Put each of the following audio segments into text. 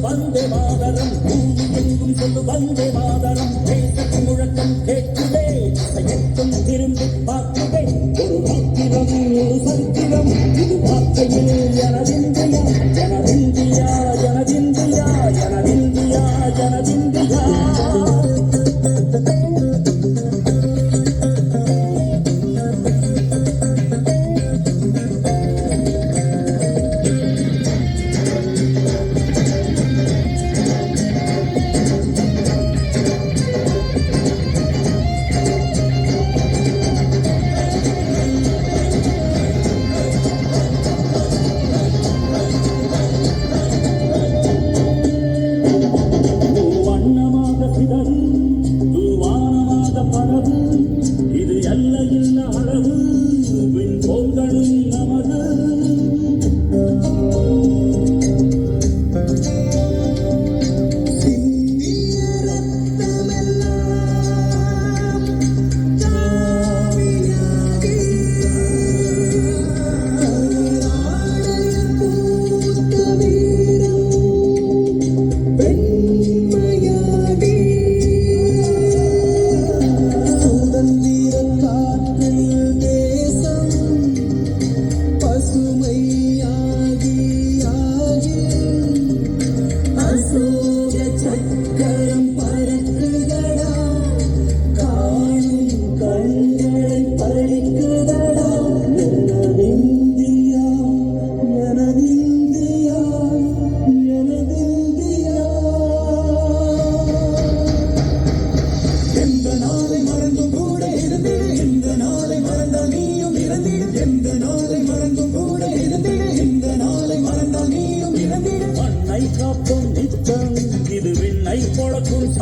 வந்தே மாதரம். பூமி எங்கும் சொல்லு வந்தே மாதரம். கேட்டு முழக்கம் கேட்குதே. எட்டும் திரும்பி பார்க்குதே. ஒரு மாத்திரம் ஒரு சரித்திரம் இது வார்த்தையில் எனதிந்தியா எனதிந்தியா எனதிந்தியா எனதிந்தியா எனதிந்தியா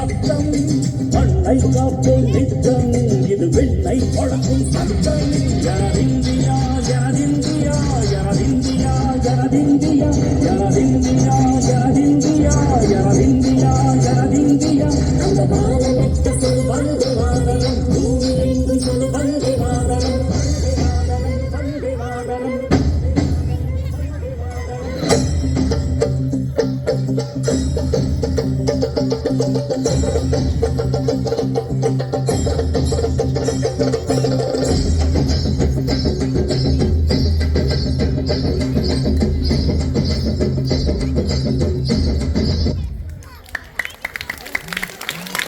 சத்தம் பண்ணை காப்போம் நித்தம் இது வெள்ளை பழக்கும் சத்தம் யார் இந்தியா யார் இந்தியா யார் இந்தியா யார் இந்தியா யார் இந்தியா யார் இந்தியா யார் இந்தியா யார் இந்தியா. அந்த பாலமெட்ட செல்வம்